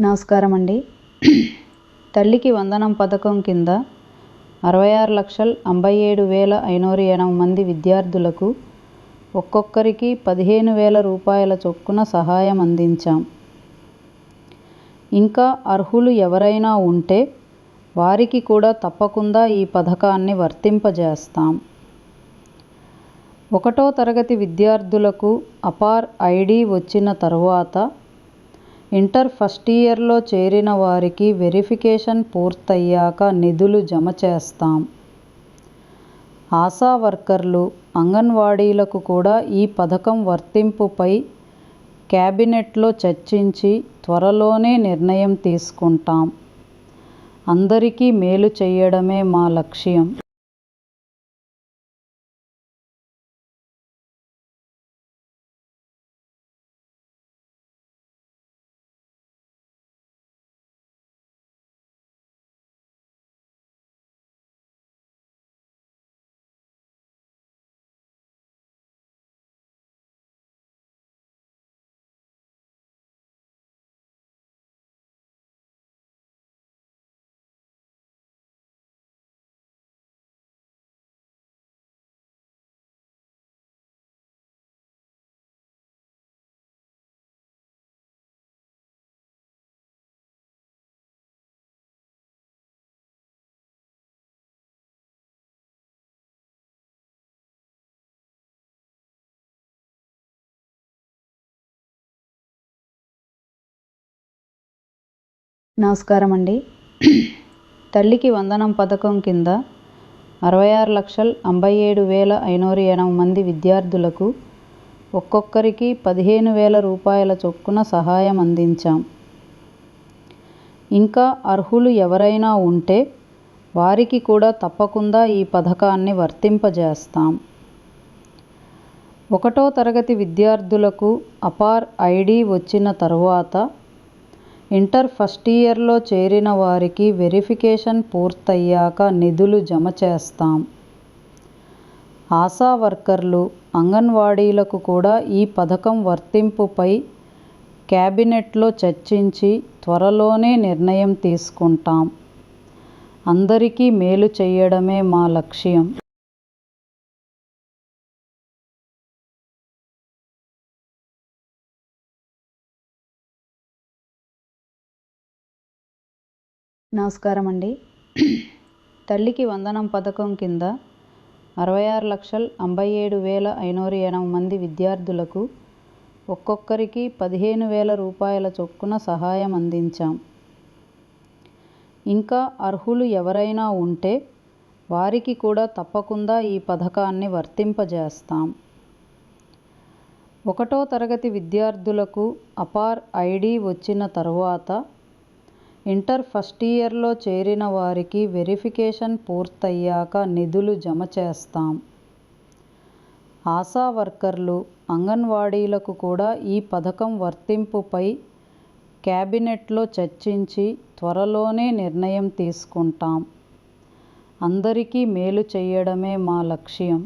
నమస్కారం అండి. తల్లికి వందనం పథకం కింద అరవై ఆరు లక్షల అంబై ఏడు వేల ఐనూర ఎనభై మంది విద్యార్థులకు ఒక్కొక్కరికి పదిహేను వేల రూపాయల చొప్పున సహాయం అందించాం. ఇంకా అర్హులు ఎవరైనా ఉంటే వారికి కూడా తప్పకుండా ఈ పథకాన్ని వర్తింపజేస్తాం. ఒకటో తరగతి విద్యార్థులకు అపార్ ఐడి వచ్చిన తర్వాత ఇంటర్ ఫస్ట్ ఇయర్లో చేరిన వారికి వెరిఫికేషన్ పూర్తయ్యాక నిధులు జమ చేస్తాం. ఆశా వర్కర్లు అంగన్వాడీలకు కూడా ఈ పథకం వర్తింపుపై క్యాబినెట్లో చర్చించి త్వరలోనే నిర్ణయం తీసుకుంటాం. అందరికీ మేలు చేయడమే మా లక్ష్యం. నమస్కారం అండి. తల్లికి వందనం పథకం కింద అరవై ఆరు లక్షల అంబై ఏడు వేల ఐనూర ఎనభై మంది విద్యార్థులకు ఒక్కొక్కరికి పదిహేను వేల రూపాయల చొప్పున సహాయం అందించాం. ఇంకా అర్హులు ఎవరైనా ఉంటే వారికి కూడా తప్పకుండా ఈ పథకాన్ని వర్తింపజేస్తాం. ఒకటో తరగతి విద్యార్థులకు అపార్ ఐడి వచ్చిన తర్వాత ఇంటర్ ఫస్ట్ ఇయర్లో చేరిన వారికి వెరిఫికేషన్ పూర్తయ్యాక నిధులు జమ చేస్తాం. ఆశా వర్కర్లు అంగన్వాడీలకు కూడా ఈ పథకం వర్తింపుపై క్యాబినెట్లో చర్చించి త్వరలోనే నిర్ణయం తీసుకుంటాం. అందరికీ మేలు చేయడమే మా లక్ష్యం. నమస్కారం అండి తల్లికి వందనం పథకం కింద అరవై ఆరు లక్షల అంబై ఏడు వేల ఐనూర ఎనభై మంది విద్యార్థులకు ఒక్కొక్కరికి పదిహేను వేల రూపాయల చొప్పున సహాయం అందించాం. ఇంకా అర్హులు ఎవరైనా ఉంటే వారికి కూడా తప్పకుండా ఈ పథకాన్ని వర్తింపజేస్తాం. ఒకటో తరగతి విద్యార్థులకు అపార్ ఐడి వచ్చిన తరువాత ఇంటర్ ఫస్ట్ ఇయర్లో చేరిన వారికి వెరిఫికేషన్ పూర్తయ్యాక నిధులు జమ చేస్తాం. ఆశా వర్కర్లు అంగన్వాడీలకు కూడా ఈ పథకం వర్తింపుపై క్యాబినెట్లో చర్చించి త్వరలోనే నిర్ణయం తీసుకుంటాం. అందరికీ మేలు చేయడమే మా లక్ష్యం.